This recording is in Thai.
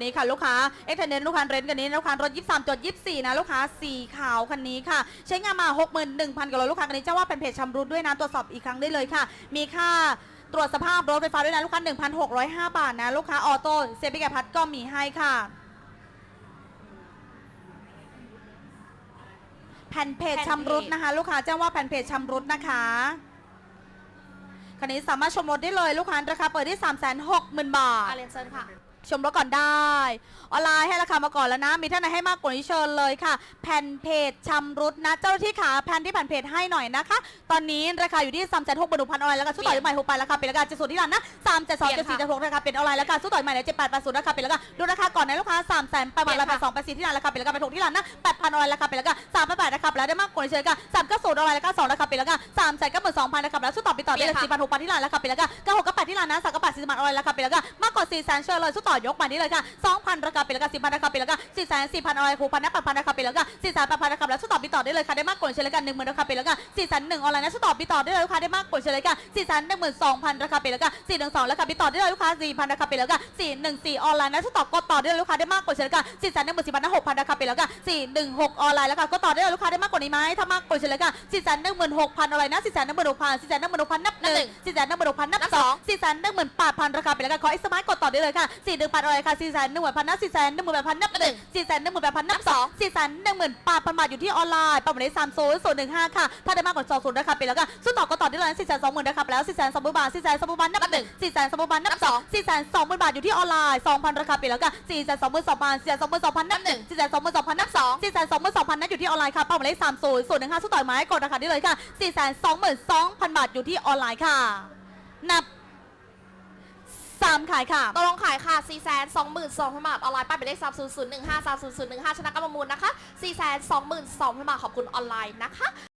นี่ค่ะลูกค้าเอ็กเทนเนนลูกค้าเรนต์กันนี้ลูกค้ารถ23จด24 นะ ลูกค้าสีขาวคันนี้ค่ะ ใช้งานมา 61,000กิโลลูกค้าคันนี้เจ้าว่าเป็นเพจชำรุดด้วยนะตรวจสอบอีกครั้งได้เลยค่ะ มีค่าตรวจสภาพรถไฟฟ้าด้วยนะ ลูกค้า 1,605 บาทนะ ลูกค้าออโต้เซฟิกพัทก็มีให้ค่ะแผ่นเพจชำรุดนะคะ ลูกค้าแจ้งว่าแผ่นเพจชำรุดนะคะคันนี้สามารถชมรถได้เลยลูกค้าราคาเปิดที่360,000 บาทอาเรนเซนค่ะ ชมรถก่อนได้ ออนไลน์ให้ราคามาก่อนแล้วนะ มีท่านไหนให้มากกว่านี้เชิญเลยค่ะ แผ่นเพจชำรุดนะ เจ้าหน้าที่ขาแผ่นที่แผ่นเพจให้หน่อยนะคะ ตอนนี้ราคาอยู่ที่3 6 0 0 0พันออนไลน์แล้วก็สู้ต่อยใหม่หกไปราคาเป็นราคาเจ็ดศูนย์ที่ร้านนะสามเจ็ดสองเจ็ดสี่เจ็ดหกราคาเป็นออนไลน์แล้วก็สู้ต่อยใหม่เนี่ยเจ็ดแปดแปดศูนย์ราคาเป็นราคาดูราคาก่อนนะลูกค้าสามแสนประมาณราคาสองแปดสี่ที่ร้านราคาเป็นราคาเป็นหกที่ร้านนะแปดพันออนไลน์ราคาเป็นราคาสามแปดแปดราคาแล้วได้มากกว่านี้เชิญค่ะสามเก้าศูนย์ออนไลน์ราคาสองราคาเป็นราคาสามแสนก็หมื่นสองพันราคาแล้วสู้ต่อไปต่อได้เลยสี่พันหกพันที่ร้านราคาเป็นราคาเก้าหกก็แปดที่ร้านนะสามก็แปดสี่สิบาทออนไลน์ราคาเป็นราคามากกว่าสี่แสนเชิญเลยสู้ต่อยกมานี้เลยค่ะสองพันราคาเป็นราคาสิบพันราคาเป็นราคาสี่แสนสี่พันออนไลน์หกพันนะแปดพันราคาเป็นราคาสี่แสนแปดพันราคาแล้วสู้ต่อไปต่อได้เลยค่ะได้มากกว่านี้เชิญเลยค่ะหนึ่งหมื่นราคาเป็นราคาสี่แสนหนึ่งออนไลน์นะสู้ต่อไปต่อได้เลยลูกค้าได้มากกว่านี้เชิญเลยค่ะสี่แสนหนึ่งหมื่นสองพันราคาเป็นราคาสี่หนึ่งสองราคาไปต่อได้เลยลูกค้าสี่พันราคาเป็นราคาสี่หนึ่งสี่ออนไลน์นะสู้ต่อกดต่อได้เลยลูกค้าได้มากกว่านี้เชิญเลยค่ะสี่แสนหนึ่งหมื่นสี่พันนะหกพันราคาเป็นราคาสี่หนึ่งหกออนไลน์แล้วค่ะก็ต่อได้เลยลูกค้าได้มากกว่านี้ไหมถ้ามากกว่านี้เชิญเลยค่ะสี่แสนหนึ่งหมื่นหกพันอะไรนะสี่แสนหนึ่งหมื่นหกพันสี่แสนหนึ่งหมื่นหกพันนับหนึ่งสี่แสนหนึ่งหมื่นหกพันนับสองสี่แสนหนึ่งหมื่นแปดพันราคาเป็นราคาขออีกสมัยกดต่อได้เลยค่ะสี่หนึ่งพันอะไรค่ะสี่แสนหนึ่งหมื่นพันนับสี่แสนหนึ่งหมื่นแปดพันนับหนึ่งสี่แสนหนึ่งหมื่นแปดพันนับสองสี่แสนหนึ่งหมื่นแปดพันบาทอยู่ที่ออนไลน์ประมาณได้สามศูนย์ศูนย์หนึ่งห้าค่ะถ้าได้มากกว่าสองศูนย์ราคาเป็นแล้วก็สู้ต่อก็ต่อได้เลยสี่แสนสองหมื่นราคาไปแล้วสี่แสนสองหมื่นบาทสี่แสนสองหมื่นบาทนับหนึ่งสี่แสนสองหมื่นบาทนับสองสี่แสนสองหมื่นบาทอยู่ที่ออนไลน์สองพันราคาไปแล้วก็สี่แสนสองหมื่นสองพันสี่แสนสองหมื่นสองพันนับหนึ่งสี่แสนสองหมื่นสองพันนับสองสี่แสนสองหมื่นสองพันนับอยู่ที่ออนไลน์ค่ะเป้าหมายเลขสามศูนย์ศูนย์หนึ่งห้าสู้ต่อไม้กดราคาได้เลยค่ะสี่แสนสองหมื่นสองพันบาทอยู่ที่ออนไลน์ค่ะนับ สามขายค่ะ ตกลงขายค่ะ 4 2 2 0 0 0บาทออนไลน์ป้ายหมายเลข3 0 0 1 5 3 0 0 1 5ชนะการประมูลนะคะ 4 2 2 0 0 0บาทขอบคุณออนไลน์นะคะ